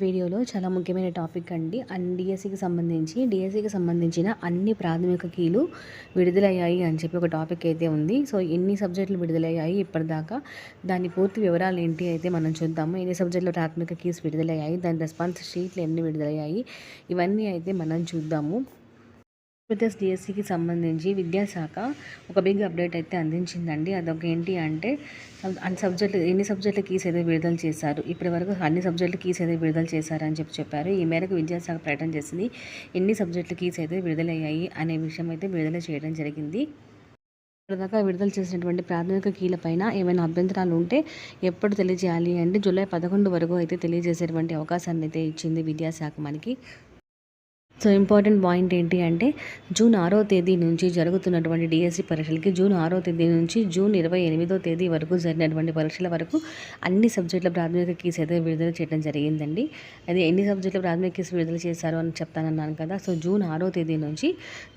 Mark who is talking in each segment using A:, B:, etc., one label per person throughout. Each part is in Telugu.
A: వీడియోలో చాలా ముఖ్యమైన టాపిక్ అండి. అండ్ డిఎస్సికి సంబంధించి డిఎస్సికి సంబంధించిన అన్ని ప్రాథమిక కీలు విడుదలయ్యాయి అని చెప్పి ఒక టాపిక్ అయితే ఉంది. సో ఎన్ని సబ్జెక్టులు విడుదలయ్యాయి ఇప్పటిదాకా? దాని పూర్తి వివరాలు ఏంటి అయితే మనం చూద్దాము. ఎన్ని సబ్జెక్టులు ప్రాథమిక కీస్ విడుదలయ్యాయి? దాని రెస్పాన్స్ షీట్లు ఎన్ని విడుదలయ్యాయి? ఇవన్నీ అయితే మనం చూద్దాము. ఆంధ్రప్రదేశ్ డిఎస్సికి సంబంధించి విద్యాశాఖ ఒక బిగ్ అప్డేట్ అయితే అందించిందండి. అదొక ఏంటి అంటే అన్ని సబ్జెక్టు ఎన్ని సబ్జెక్టుల కీస్ అయితే విడుదల చేశారు. ఇప్పటి వరకు అన్ని సబ్జెక్టుల కీస్ అయితే విడుదల చేశారని చెప్పి చెప్పారు. ఈ మేరకు విద్యాశాఖ ప్రకటన చేసింది ఎన్ని సబ్జెక్టుల కీస్ అయితే విడుదలయ్యాయి అనే విషయం అయితే విడుదల చేయడం జరిగింది. ఇప్పటిదాకా విడుదల చేసినటువంటి ప్రాథమిక కీలపైన ఏమైనా అభ్యంతరాలు ఉంటే ఎప్పుడు తెలియజేయాలి అంటే జూలై పదకొండు వరకు అయితే తెలియజేసేటువంటి అవకాశాన్ని అయితే ఇచ్చింది విద్యాశాఖ మనకి. సో ఇంపార్టెంట్ పాయింట్ ఏంటి అంటే జూన్ ఆరో తేదీ నుంచి జరుగుతున్నటువంటి డిఎస్సి పరీక్షలకి జూన్ ఆరో తేదీ నుంచి జూన్ ఇరవై ఎనిమిదో తేదీ వరకు జరిగినటువంటి పరీక్షల వరకు అన్ని సబ్జెక్టుల ప్రాథమిక కీస్ అయితే విడుదల చేయడం జరిగిందండి. అది ఎన్ని సబ్జెక్టుల ప్రాథమిక కీస్ విడుదల చేశారు అని చెప్తానన్నాను కదా. సో జూన్ ఆరో తేదీ నుంచి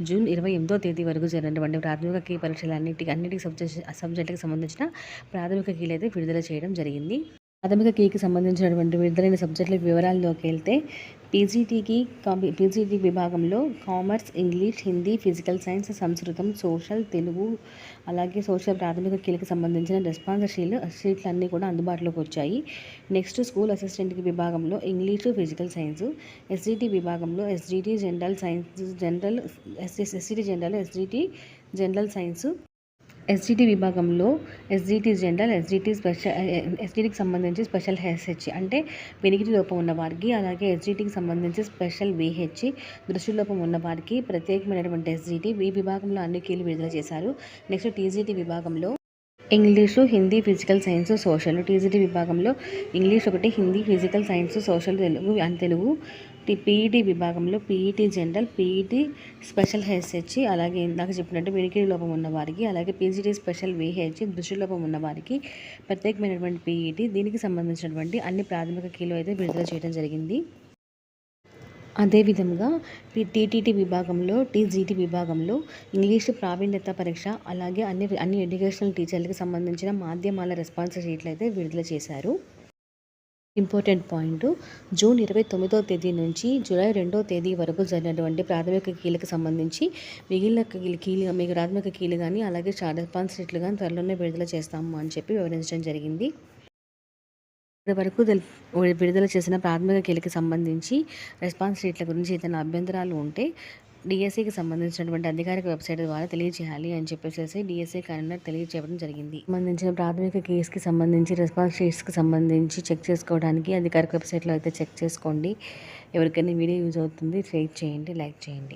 A: జూన్ ఇరవై ఎనిమిదో తేదీ వరకు జరిగినటువంటి ప్రాథమిక కీ పరీక్షలు అన్నిటికీ అన్నిటికి సబ్జెక్ట్ సబ్జెక్టుకి సంబంధించిన ప్రాథమిక కీలు అయితే విడుదల చేయడం జరిగింది. ప్రాథమిక కీకి సంబంధించినటువంటి విడుదలైన సబ్జెక్టుల వివరాల్లోకి వెళ్తే పీజీటీకి పీజీటీ విభాగంలో commerce English Hindi physical science సంస్కృతం సోషల్ తెలుగు అలాగే సోషల్ ప్రాథమిక కీలకు సంబంధించిన రెస్పాన్స్ షీలు షీట్లు అన్నీ కూడా అందుబాటులోకి వచ్చాయి. నెక్స్ట్ స్కూల్ అసిస్టెంట్కి విభాగంలో ఇంగ్లీషు ఫిజికల్ సైన్స్ ఎస్జిటి విభాగంలో SGT general science general SS SGT general SGT general science SGT విభాగంలో ఎస్జిటి జనరల్ ఎస్జిటి స్పెషల్ ఎస్జిటికి సంబంధించి స్పెషల్ హెచ్హెచ్ అంటే వెనికిటి లోపం ఉన్న వారికి అలాగే ఎస్జిటికి సంబంధించి స్పెషల్ విహెచ్ దృష్టి లోపం ఉన్న వారికి ప్రత్యేకమైనటువంటి ఎస్జిటి ఈ విభాగంలో అన్ని కీలు విడుదల చేశారు. నెక్స్ట్ టీజీటీ విభాగంలో English Hindi physical science social. TGT విభాగంలో ఇంగ్లీష్ ఒకటి Hindi physical science social Telugu and Telugu PET విభాగంలో PET general PET special HH అలాగే ఇందాక చెప్పినట్టు వినికిడి లోపం ఉన్న వారికి అలాగే పీజీటీ స్పెషల్ విహెచ్ దృష్టి లోపం ఉన్న వారికి ప్రత్యేకమైనటువంటి పీఈటీ దీనికి సంబంధించినటువంటి అన్ని ప్రాథమిక కీలు అయితే విడుదల చేయడం జరిగింది. అదేవిధంగా టీటీటీ విభాగంలో టీజీటీ విభాగంలో ఇంగ్లీషు ప్రావీణ్యత పరీక్ష అలాగే అన్ని అన్ని ఎడ్యుకేషనల్ టీచర్లకు సంబంధించిన మాధ్యమాల రెస్పాన్స్ షీట్లు అయితే విడుదల చేశారు. Important point. జూన్ ఇరవై తొమ్మిదో తేదీ నుంచి జూలై రెండో తేదీ వరకు జరిగినటువంటి ప్రాథమిక కీలకు సంబంధించి మిగిలిన కీలు మీకు ప్రాథమిక కీలు కానీ అలాగే రెస్పాన్స్ రీట్లు కానీ త్వరలోనే విడుదల చేస్తాము అని చెప్పి వివరించడం జరిగింది. ఇప్పటి వరకు విడుదల చేసిన ప్రాథమిక కీలకి సంబంధించి రెస్పాన్స్ రేట్ల గురించి ఏదైనా అభ్యంతరాలు ఉంటే డిఎస్సికి సంబంధించినటువంటి అధికారిక వెబ్సైట్ ద్వారా తెలియజేయాలి అని చెప్పేసి డిఎస్సి కన్వీనర్ తెలియజేయడం జరిగింది. సంబంధించిన ప్రాథమిక కేసుకి సంబంధించి రెస్పాన్స్ షీట్స్కి సంబంధించి చెక్ చేసుకోవడానికి అధికారిక వెబ్సైట్లో అయితే చెక్ చేసుకోండి. ఎవరికైనా వీడియో యూజ్ అవుతుంది షేర్ చేయండి లైక్ చేయండి.